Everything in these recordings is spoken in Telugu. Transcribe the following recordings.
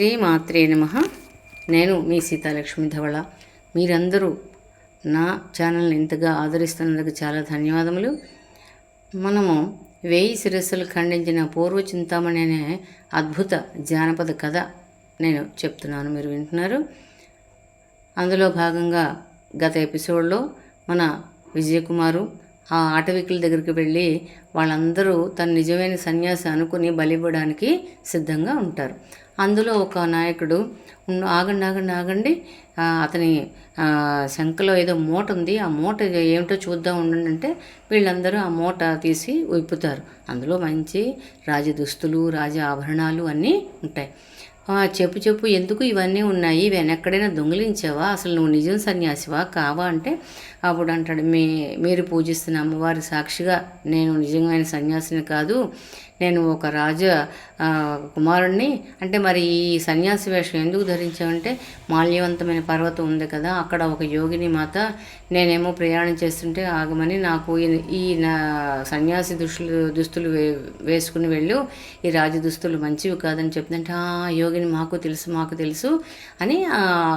శ్రీమాత్రే నమ. నేను మీ సీతాలక్ష్మి ధవళ. మీరందరూ నా ఛానల్ని ఇంతగా ఆదరిస్తున్నందుకు చాలా ధన్యవాదములు. మనము వేయి శిరస్సులు ఖండించిన పూర్వ చింతామణి అనే అద్భుత జానపద కథ నేను చెప్తున్నాను. మీరు వింటున్నారు. అందులో భాగంగా గత ఎపిసోడ్లో మన విజయకుమారు ఆ ఆటవికుల దగ్గరికి వెళ్ళి వాళ్ళందరూ తన నిజమైన సన్యాసి అనుకుని బలివ్వడానికి సిద్ధంగా ఉంటారు. అందులో ఒక నాయకుడు ఆగండి ఆగండి ఆగండి. అతని శంఖలో ఏదో మూట ఉంది. ఆ మూట ఏమిటో చూద్దాం ఉండండి అంటే వీళ్ళందరూ ఆ మూట తీసి విప్పుతారు అందులో మంచి రాజ దుస్తులు రాజ ఆభరణాలు అన్నీ ఉంటాయి. "ఆ, చెప్పు చెప్పు ఎందుకు ఇవన్నీ ఉన్నాయి? ఇవన్నీ ఎక్కడైనా దొంగిలించావా? అసలు నువ్వు నిజం సన్యాసివా? కావా అంటే అప్పుడు అంటాడు మీ మీరు పూజిస్తున్న అమ్మవారి సాక్షిగా నేను నిజమైన సన్యాసిని కాదు. నేను ఒక రాజ కుమారుణ్ణి. అంటే మరి ఈ సన్యాసి వేషం ఎందుకు ధరించావంటే మాల్యవంతమైన పర్వతం ఉంది కదా అక్కడ ఒక యోగిని మాత నేనేమో ప్రయాణం చేస్తుంటే ఆగమని నాకు ఈ- నా సన్యాసి దుస్తులు దుస్తులు వే వేసుకుని వెళ్ళు ఈ రాజ దుస్తులు మంచివి కాదని చెప్తుంటే "ఆ, యోగిని మాకు తెలుసు మాకు తెలుసు అని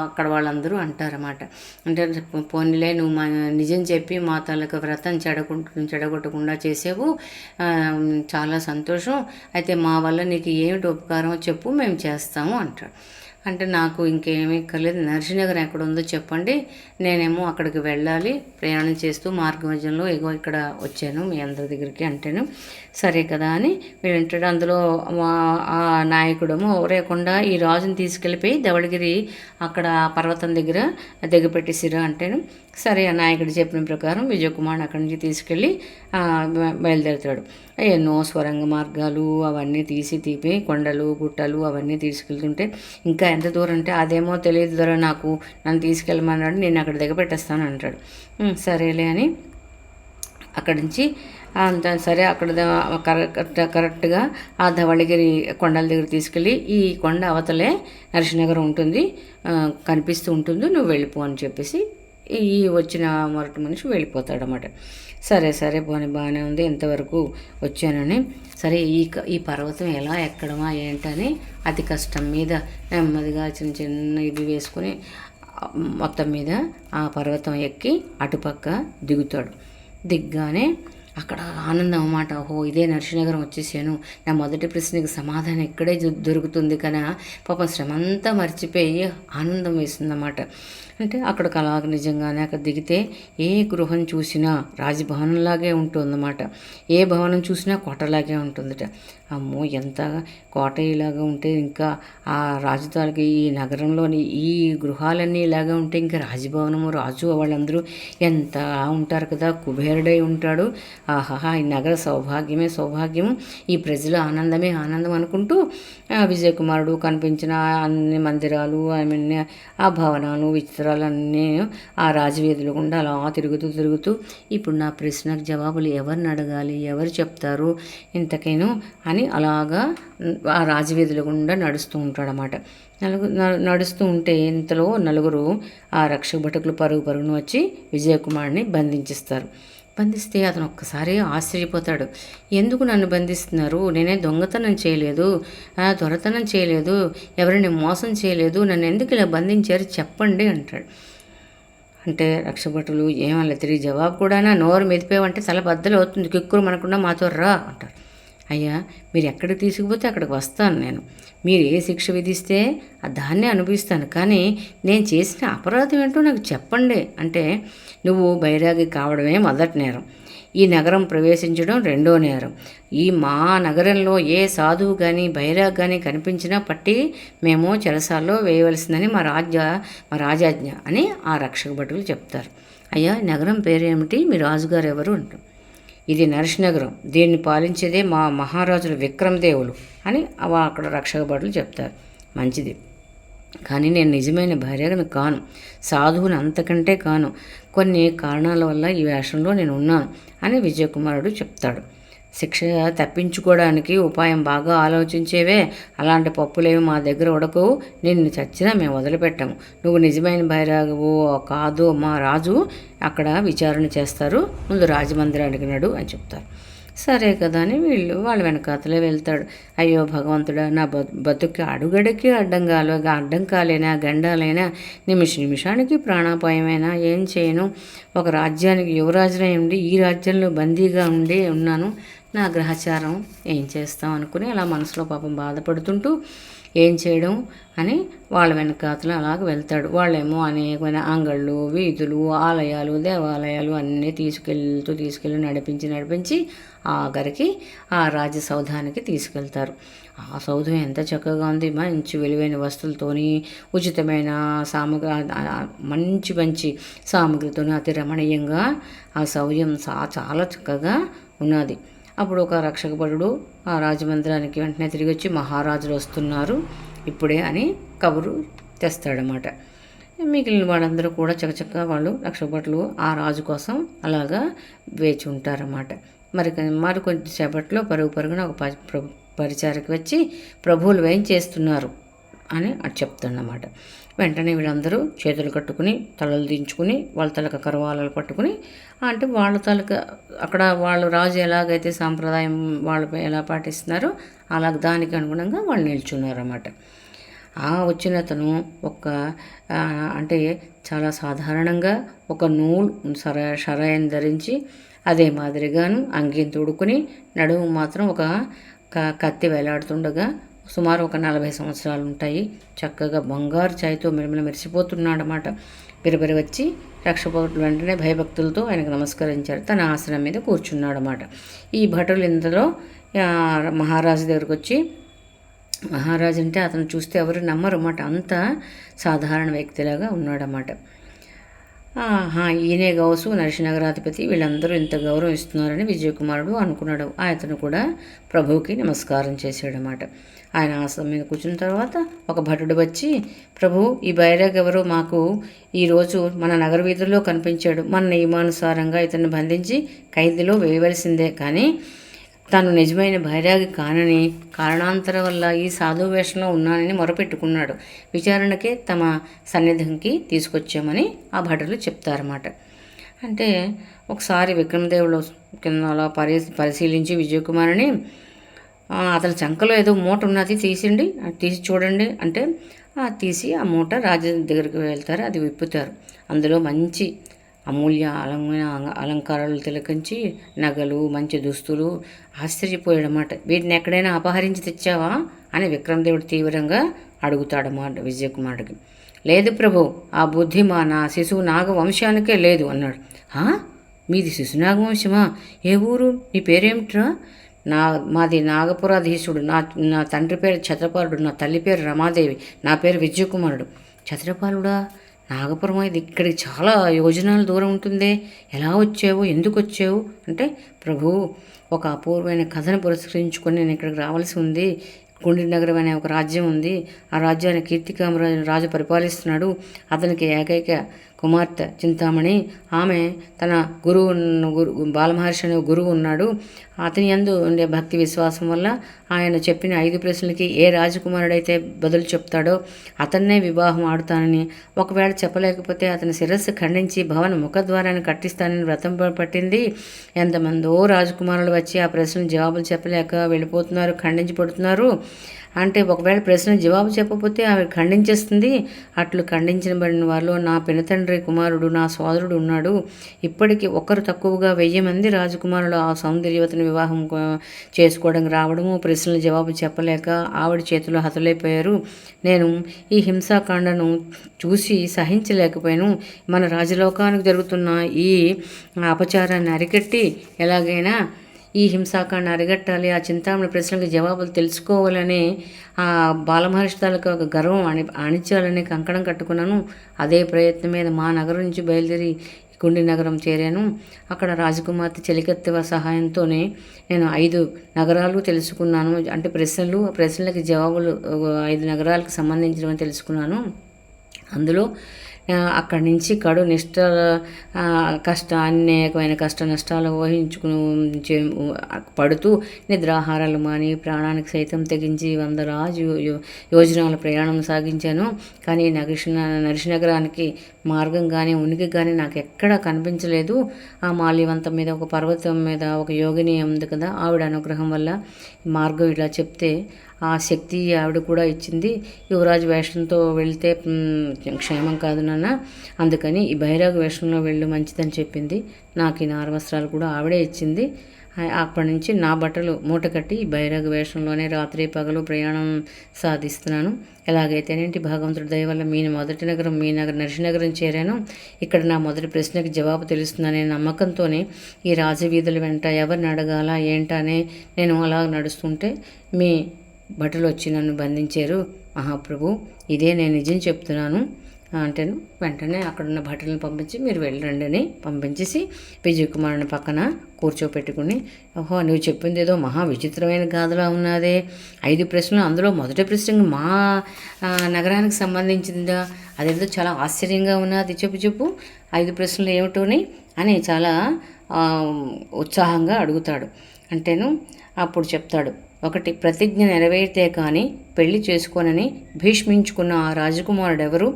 అక్కడ వాళ్ళందరూ అంటారన్నమాట. అంటే పోనీలే నువ్వు మా నిజం చెప్పి మా వ్రతం చెడగొట్టు చెడగొట్టకుండా చేసేవు. చాలా సంతోషం అయితే మా వల్ల నీకు ఏమిటి ఉపకారం చెప్పు మేము చేస్తాము అంటాడు. అంటే నాకు ఇంకేమీ కలేదు నర్సీనగర్ ఎక్కడ ఉందో చెప్పండి. నేనేమో అక్కడికి వెళ్ళాలి. ప్రయాణం చేస్తూ మార్గమధ్యంలో ఎగో ఇక్కడ వచ్చాను మీ అందరి దగ్గరికి అంటేను. సరే కదా అని వీళ్ళంటాడు అందులో ఆ నాయకుడము ఊరేకుండా ఈ రాజుని తీసుకెళ్ళిపోయి ధవళగిరి అక్కడ పర్వతం దగ్గర దిగపెట్టేసిరా అంటేను. సరే ఆ నాయకుడు చెప్పిన ప్రకారం విజయకుమార్ అక్కడి నుంచి తీసుకెళ్ళి బయలుదేరుతాడు. ఎన్నో స్వరంగ మార్గాలు అవన్నీ తీసి తీపి కొండలు గుట్టలు అవన్నీ తీసుకెళ్తుంటే ఇంకా ఎంత దూరం అంటే అదేమో తెలియదు ద్వారా నాకు నన్ను తీసుకెళ్ళమన్నాడు నేను అక్కడ దిగపెట్టేస్తాను అంటాడు. సరేలే అని అక్కడి నుంచి అంత సరే అక్కడ కరెక్ట్ కరెక్ట్గా ఆ ధవళగిరి కొండల దగ్గర తీసుకెళ్ళి ఈ కొండ అవతలే నరసింహనగరం ఉంటుంది కనిపిస్తూ ఉంటుంది నువ్వు వెళ్ళిపో అని చెప్పేసి ఈ వచ్చిన మొరటి మనిషి వెళ్ళిపోతాడు అనమాట సరే సరే పోనీ బాగానే ఉంది ఇంతవరకు వచ్చానని. సరే ఈ క- ఈ పర్వతం ఎలా ఎక్కడమా ఏంటని అతి కష్టం మీద నెమ్మదిగా చిన్న చిన్న ఇవి వేసుకొని మొత్తం మీద ఆ పర్వతం ఎక్కి అటుపక్క దిగుతాడు. దిగ్గానే అక్కడ ఆనందం అన్నమాట. ఓహో ఇదే నరసింహనగరం వచ్చేసాను. నా మొదటి ప్రశ్నకి సమాధానం ఇక్కడే దొ- దొరుకుతుంది కదా. పాపం శ్రమంతా మర్చిపోయి ఆనందం వేసిందన్నమాట. అంటే అక్కడికి అలాగ నిజంగానే అక్కడ దిగితే ఏ గృహం చూసినా రాజభవనంలాగే ఉంటుందన్నమాట. ఏ భవనం చూసినా కోటలాగే ఉంటుందట. అమ్మో ఎంత కోట ఇలాగా ఉంటే ఇంకా ఆ రాజధానికి ఈ నగరంలోని ఈ గృహాలన్నీ ఇలాగే ఉంటే ఇంకా రాజభవనము రాజు వాళ్ళందరూ ఎంత ఉంటారు కదా కుబేరుడై ఉంటాడు. ఆహాహా ఈ నగర సౌభాగ్యమే సౌభాగ్యము. ఈ ప్రజల ఆనందమే ఆనందం అనుకుంటూ విజయకుమారుడు కనిపించిన అన్ని మందిరాలు ఐ మీన్ ఆ భవనాలు విచిత్ర అన్నీ ఆ రాజవీధులు గుండా అలా తిరుగుతూ తిరుగుతూ ఇప్పుడు నా ప్రశ్నకు జవాబులు ఎవరిని అడగాలి? ఎవరు చెప్తారు? ఇంతకేను? అని అలాగా ఆ రాజవీధుల గుండా నడుస్తూ ఉంటాడనమాట నలుగు నడుస్తూ ఉంటే ఇంతలో నలుగురు ఆ రక్షక భటుకులు పరుగు పరుగును వచ్చి విజయకుమార్ని బంధించిస్తారు. బంధిస్తే అతను ఒక్కసారి ఆశ్చర్యపోతాడు. ఎందుకు నన్ను బంధిస్తున్నారు? నేనే దొంగతనం చేయలేదు. దొరతనం చేయలేదు. ఎవరిని మోసం చేయలేదు. నన్ను ఎందుకు ఇలా బంధించారు చెప్పండి అంటాడు. అంటే రక్షభటులు ఏమన్నా తిరిగి జవాబు కూడానా? నోరు మెదిపేవంటే తల బద్దలు అవుతుంది కిక్కురు మనకుండా మాతో రా అంటారు అయ్యా మీరు ఎక్కడికి తీసుకుపోతే అక్కడికి వస్తాను నేను. మీరు ఏ శిక్ష విధిస్తే దాన్నే అనుభవిస్తాను. కానీ నేను చేసిన అపరాధం ఏంటో నాకు చెప్పండి. అంటే నువ్వు బైరాగి కావడమే మొదటి నేరం. ఈ నగరం ప్రవేశించడం రెండో నేరం. ఈ మా నగరంలో ఏ సాధువు కానీ బైరాగ్ కానీ కనిపించినా పట్టి మేము చెరసాల్లో వేయవలసిందని మా రాజ్య మా రాజాజ్ఞ అని ఆ రక్షక భటులు చెప్తారు. అయ్యా నగరం పేరేమిటి? మీ రాజుగారు ఎవరు? అంటారు ఇది నరసనగరం. దీన్ని పాలించేదే మా మహారాజులు విక్రమదేవులు అని అక్కడ రక్షక భటులు చెప్తారు. మంచిది. కానీ నేను నిజమైన భార్యను కాను. సాధువుని అంతకంటే కాను. కొన్ని కారణాల వల్ల ఈ వేషంలో నేను ఉన్నాను అని విజయకుమారుడు చెప్తాడు. శిక్ష తప్పించుకోవడానికి ఉపాయం బాగా ఆలోచించేవే. అలాంటి పప్పులేవి మా దగ్గర ఉడకవు నిన్ను చచ్చినా మేము వదిలిపెట్టాము. నువ్వు నిజమైన బైరాగవు కాదు మా రాజు. అక్కడ విచారణ చేస్తారు. ముందు రాజమందిరానికి నడు అని చెప్తారు. సరే కదా అని వీళ్ళు వాళ్ళ వెనకాతలే వెళ్తాడు. అయ్యో భగవంతుడా నా బ బతుక్కి అడుగడికి అడ్డం కాలు అడ్డం కాలేనా గండాలైనా నిమిష నిమిషానికి ప్రాణాపాయమైనా ఏం చేయను. ఒక రాజ్యానికి యువరాజునై ఉండి ఈ రాజ్యంలో బందీగా ఉండి ఉన్నాను. నా గ్రహచారం ఏం చేస్తాం అనుకుని అలా మనసులో పాపం బాధపడుతుంటూ ఏం చేయడం అని వాళ్ళ వెనకాతలు అలాగ వెళ్తాడు. వాళ్ళేమో అనేకమైన అంగళ్ళు వీధులు ఆలయాలు దేవాలయాలు అన్నీ తీసుకెళ్తూ తీసుకెళ్ళి నడిపించి నడిపించి ఆఖరికి ఆ రాజ సౌధానికి తీసుకెళ్తారు. ఆ సౌధం ఎంత చక్కగా ఉంది. మంచి విలువైన వస్తువులతోని ఉచితమైన సామగ్రి మంచి మంచి సామగ్రితోని అతి రమణీయంగా ఆ సౌర్యం చాలా చక్కగా ఉన్నది. అప్పుడు ఒక రక్షకపరుడు ఆ రాజమందిరానికి వెంటనే తిరిగి వచ్చి మహారాజులు వస్తున్నారు. ఇప్పుడే అని కబురు తెస్తాడనమాట మిగిలిన వాళ్ళందరూ కూడా చకచక్క వాళ్ళు రక్షకభటులు ఆ రాజు కోసం అలాగా వేచి ఉంటారన్నమాట. మరి మరి కొద్దిసేపట్లో పరుగు పరుగున ఒక పరిచారకి వచ్చి ప్రభువులు వేయం చేస్తున్నారు అని అటు చెప్తాడనమాట వెంటనే వీళ్ళందరూ చేతులు కట్టుకుని తలలు దించుకుని వాళ్ళ తలక కరవాలలు పట్టుకుని అంటే వాళ్ళ తలక అక్కడ వాళ్ళు రాజు ఎలాగైతే సాంప్రదాయం వాళ్ళు ఎలా పాటిస్తున్నారో అలా దానికి అనుగుణంగా వాళ్ళు నిల్చున్నారన్నమాట. ఆ వచ్చిన అతను ఒక అంటే చాలా సాధారణంగా ఒక నూలు సర షరాయిని ధరించి అదే మాదిరిగాను అంగీని తోడుకుని నడుము మాత్రం ఒక కత్తి వేలాడుతుండగా సుమారు ఒక నలభై సంవత్సరాలు ఉంటాయి చక్కగా బంగారు ఛాయ్తో మిరమిల మెరిసిపోతున్నాడనమాట బిరబిరి వచ్చి రక్షపోతులు వెంటనే భయభక్తులతో ఆయనకు నమస్కరించారు తన ఆసనం మీద కూర్చున్నాడనమాట ఈ భటులు ఇంతలో మహారాజు దగ్గరకు వచ్చి మహారాజు అంటే అతను చూస్తే ఎవరు నమ్మరు అన్నమాట. అంత సాధారణ వ్యక్తిలాగా ఉన్నాడన్నమాట. ఈయనే గౌసు నరసింహనగరాధిపతి. వీళ్ళందరూ ఇంత గౌరవం ఇస్తున్నారని విజయకుమారుడు అనుకున్నాడు. అతను కూడా ప్రభువుకి నమస్కారం చేశాడనమాట ఆయన ఆసనం మీద కూర్చున్న తర్వాత ఒక భటుడు వచ్చి ప్రభు ఈ బైరాగ్ ఎవరు మాకు ఈరోజు మన నగర వీధుల్లో కనిపించాడు. మన నియమానుసారంగా ఇతన్ని బంధించి ఖైదీలో వేయవలసిందే. కానీ తాను నిజమైన భైరాగి కానని కారణాంతరం వల్ల ఈ సాధు వేషంలో ఉన్నానని మొరపెట్టుకున్నాడు. విచారణకే తమ సన్నిధికి తీసుకొచ్చామని ఆ భటులు చెప్తారన్నమాట. అంటే ఒకసారి విక్రమదేవుడు కింద అలా పరి పరిశీలించి విజయకుమారిని అతని చంకలో ఏదో మూట ఉన్నది తీసిండి తీసి చూడండి అంటే తీసి ఆ మూట రాజు దగ్గరికి వెళ్తారు అది విప్పుతారు. అందులో మంచి అమూల్య అలంకమైన అలంకారాలు తిలకించి నగలు మంచి దుస్తులు ఆశ్చర్యపోయాడనమాట వీటిని ఎక్కడైనా అపహరించి తెచ్చావా? అని విక్రమదేవుడు తీవ్రంగా అడుగుతాడన్నమాట విజయకుమారుడికి. లేదు ప్రభు ఆ బుద్ధి మా నా శిశువు నాగవంశానికే లేదు అన్నాడు. మీది శిశు నాగవంశమా? ఏ ఊరు? నీ పేరేమిట్రా? నా మాది నాగపురాధీశుడు. నా నా తండ్రి పేరు ఛత్రపాలుడు. నా తల్లి పేరు రమాదేవి. నా పేరు విజయకుమారుడు. ఛత్రపాలుడా? నాగపురం ఇది ఇక్కడికి చాలా యోజనాల దూరం ఉంటుంది. ఎలా వచ్చావు? ఎందుకు వచ్చావు? అంటే ప్రభు ఒక అపూర్వమైన కథను పురస్కరించుకొని నేను ఇక్కడికి రావాల్సి ఉంది. గుండి నగరం అనే ఒక రాజ్యం ఉంది. ఆ రాజ్యాన్ని కీర్తికామరాజు రాజు పరిపాలిస్తున్నాడు. అతనికి ఏకైక కుమార్తె చింతామణి. ఆమె తన గురువు గురు బాలమహర్షి అనే గురువు ఉన్నాడు. అతని అందు ఉండే భక్తి విశ్వాసం వల్ల ఆయన చెప్పిన ఐదు ప్రశ్నలకి ఏ రాజకుమారుడైతే బదులు చెప్తాడో అతన్నే వివాహం ఆడుతానని ఒకవేళ చెప్పలేకపోతే అతని శిరస్సు ఖండించి భవన ముఖద్వారాన్ని కట్టిస్తానని వ్రతం పట్టింది. ఎంతమందో రాజకుమారులు వచ్చి ఆ ప్రశ్నలు జవాబులు చెప్పలేక వెళ్ళిపోతున్నారు ఖండించి పడుతున్నారు. అంటే ఒకవేళ ప్రశ్న జవాబు చెప్పకపోతే ఆమె ఖండించేస్తుంది. అట్లు ఖండించబడిన వారిలో నా పినతండ్రి కుమారుడు నా సోదరుడు ఉన్నాడు. ఇప్పటికీ ఒకరు తక్కువగా వెయ్యి మంది రాజకుమారులు ఆ సౌందర్యవతను వివాహం చేసుకోవడానికి రావడము ప్రశ్నలు జవాబు చెప్పలేక ఆవిడ చేతిలో హతలైపోయారు. నేను ఈ హింసాకాండను చూసి సహించలేకపోయాను. మన రాజలోకానికి జరుగుతున్న ఈ అపచారాన్ని అరికట్టి ఎలాగైనా ఈ హింసాకాండ అరిగట్టాలి ఆ చింతామణి ప్రశ్నలకు జవాబులు తెలుసుకోవాలని ఆ బాలమహర్షి తాలూకా ఒక గర్వం అణి అణిచాలని కంకణం కట్టుకున్నాను. అదే ప్రయత్నం మీద మా నగరం నుంచి బయలుదేరి గుండి నగరం చేరాను. అక్కడ రాజకుమార్తె చెలికత్తెవ సహాయంతోనే నేను ఐదు నగరాలు తెలుసుకున్నాను. అంటే ప్రశ్నలు ప్రశ్నలకి జవాబులు ఐదు నగరాలకు సంబంధించినవి తెలుసుకున్నాను. అందులో అక్కడి నుంచి కడు నిష్ట కష్ట అనేకమైన కష్ట నష్టాలు ఊహించుకుని పడుతూ నిద్రాహారాలు మాని ప్రాణానికి సైతం తెగించి వంద రాజు యో- యోజనాల ప్రయాణం సాగించాను. కానీ నగిష్ నరిశనగరానికి మార్గం కానీ ఉనికి కానీ నాకు ఎక్కడా కనిపించలేదు. ఆ మాల్యవంతం మీద ఒక పర్వతం మీద ఒక యోగిని ఉంది కదా ఆవిడ అనుగ్రహం వల్ల మార్గం ఇలా చెప్తే ఆ శక్తి ఆవిడ కూడా ఇచ్చింది. యువరాజు వేషంతో వెళ్తే క్షేమం కాదు నాన్న. అందుకని ఈ బైరాగ వేషంలో వెళ్ళు మంచిదని చెప్పింది. నాకు ఈ నారవస్త్రాలు కూడా ఆవిడే ఇచ్చింది. అప్పటి నుంచి నా బట్టలు మూట కట్టి ఈ బైరాగ వేషంలోనే రాత్రి పగలు ప్రయాణం సాధిస్తున్నాను. ఎలాగైతేనేంటి భగవంతుడి దయ వల్ల మీ మొదటి నగరం మీ నగరం నరసినగరం చేరాను. ఇక్కడ నా మొదటి ప్రశ్నకి జవాబు తెలుస్తుందనే నమ్మకంతోనే ఈ రాజవీధుల వెంట ఎవరిని అడగాల ఏంటనే నేను అలా నడుస్తుంటే మీ భటులు వచ్చి నన్ను బంధించారు. మహాప్రభు ఇదే నేను నిజం చెప్తున్నాను. అంటేను వెంటనే అక్కడున్న భటులను పంపించి మీరు వెళ్ళండి అని పంపించేసి విజయ్ కుమారుని పక్కన కూర్చోపెట్టుకుని ఓహో నువ్వు చెప్పింది ఏదో మహా విచిత్రమైన గాథలా ఉన్నదే. ఐదు ప్రశ్నలు అందులో మొదటి ప్రశ్న మా నగరానికి సంబంధించిందా? అదేదో చాలా ఆశ్చర్యంగా ఉన్నది చెప్పు చెప్పు. ఐదు ప్రశ్నలు ఏమిటోని అని చాలా ఉత్సాహంగా అడుగుతాడు. అంటేను అప్పుడు చెప్తాడు. ఒకటి ప్రతిజ్ఞ నెరవేరితే కానీ పెళ్ళి చేసుకోనని భీష్మించుకున్న ఆ రాజకుమారుడు ఎవరు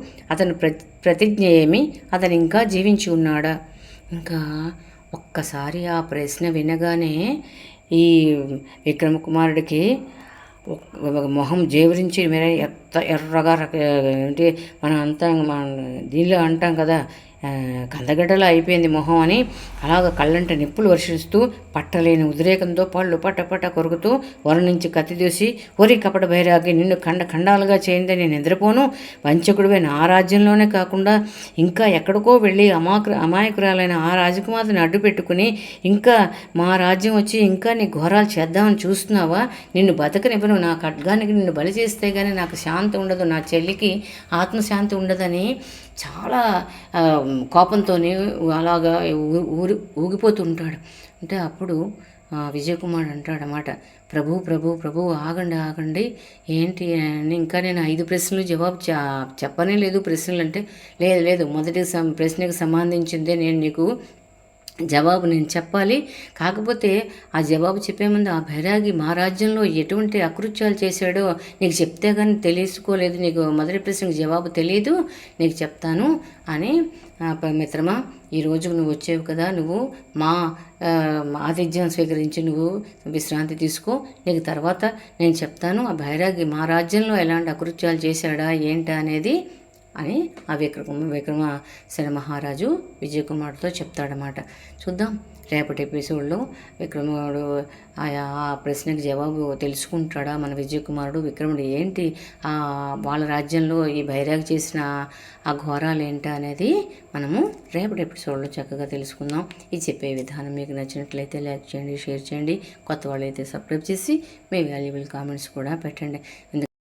ప్రతి ప్రతిజ్ఞ ఏమి? అతను ఇంకా జీవించి ఉన్నాడా? ఇంకా ఒక్కసారి ఆ ప్రశ్న వినగానే ఈ విక్రమకుమారుడికి మొహం జేవరించి మీరే ఎత్త ఎర్రగా ఏంటి మనం అంతా మన దీనిలో అంటాం కదా కందగడ్డలా అయిపోయింది మొహం అని అలాగ కళ్ళంట నిప్పులు వర్షిస్తూ పట్టలేని ఉద్రేకంతో పళ్ళు పట్ట పట్ట కొరుకుతూ వర నుంచి కత్తిదూసి ఒరి కపట బైరాగి నిన్ను ఖండ ఖండాలుగా చేయింది నేను నిద్రపోను. వంచకుడివే నా రాజ్యంలోనే కాకుండా ఇంకా ఎక్కడికో వెళ్ళి అమాయకు అమాయకురాలైన ఆ రాజకుమార్తెని అడ్డు పెట్టుకుని ఇంకా మా రాజ్యం వచ్చి ఇంకా నీ ఘోరాలు చేద్దామని చూస్తున్నావా? నిన్ను బతకనివ్వను. నా ఖడ్గానికి నిన్ను బలి చేస్తే కానీ నాకు శాంతి ఉండదు. నా చెల్లికి ఆత్మశాంతి ఉండదని చాలా కోపంతోనే అలాగా ఊ- ఊరి ఊగిపోతుంటాడు. అంటే అప్పుడు విజయ్ కుమార్ అంటాడనమాట ప్రభు ప్రభు ప్రభు ఆగండి ఆగండి. ఏంటి అని ఇంకా నేను ఐదు ప్రశ్నలు జవాబు చెప్పనే లేదు ప్రశ్నలు అంటే లేదు లేదు మొదటి సం- ప్రశ్నకు సంబంధించిందే నేను నీకు జవాబు నేను చెప్పాలి. కాకపోతే ఆ జవాబు చెప్పే ముందు ఆ బైరాగి మా రాజ్యంలో ఎటువంటి అకృత్యాలు చేశాడో నీకు చెప్తే కానీ తెలుసుకోలేదు. నీకు మొదటి ప్రశ్నకు జవాబు తెలియదు నీకు చెప్తాను అని మిత్రమా ఈ నువ్వు వచ్చేవి కదా. నువ్వు మా ఆతిథ్యం స్వీకరించి నువ్వు విశ్రాంతి తీసుకో. నీకు తర్వాత నేను చెప్తాను. ఆ బైరాగి మా రాజ్యంలో ఎలాంటి అకృత్యాలు చేశాడా ఏంటా అనేది అని ఆ విక్రమ విక్రమసేన మహారాజు విజయకుమారుడితో చెప్తాడనమాట చూద్దాం రేపటి ఎపిసోడ్లో విక్రముడు ఆయా ఆ ప్రశ్నకి జవాబు తెలుసుకుంటాడా? మన విజయకుమారుడు విక్రముడు ఏంటి? వాళ్ళ రాజ్యంలో ఈ బైరాగ్ చేసిన ఆ ఘోరాలు ఏంటి అనేది మనము రేపటి ఎపిసోడ్లో చక్కగా తెలుసుకుందాం. ఇది చెప్పే విధానం మీకు నచ్చినట్లయితే లైక్ చేయండి షేర్ చేయండి. కొత్త వాళ్ళు అయితే సబ్స్క్రైబ్ చేసి మీ వాల్యుబుల్ కామెంట్స్ కూడా పెట్టండి.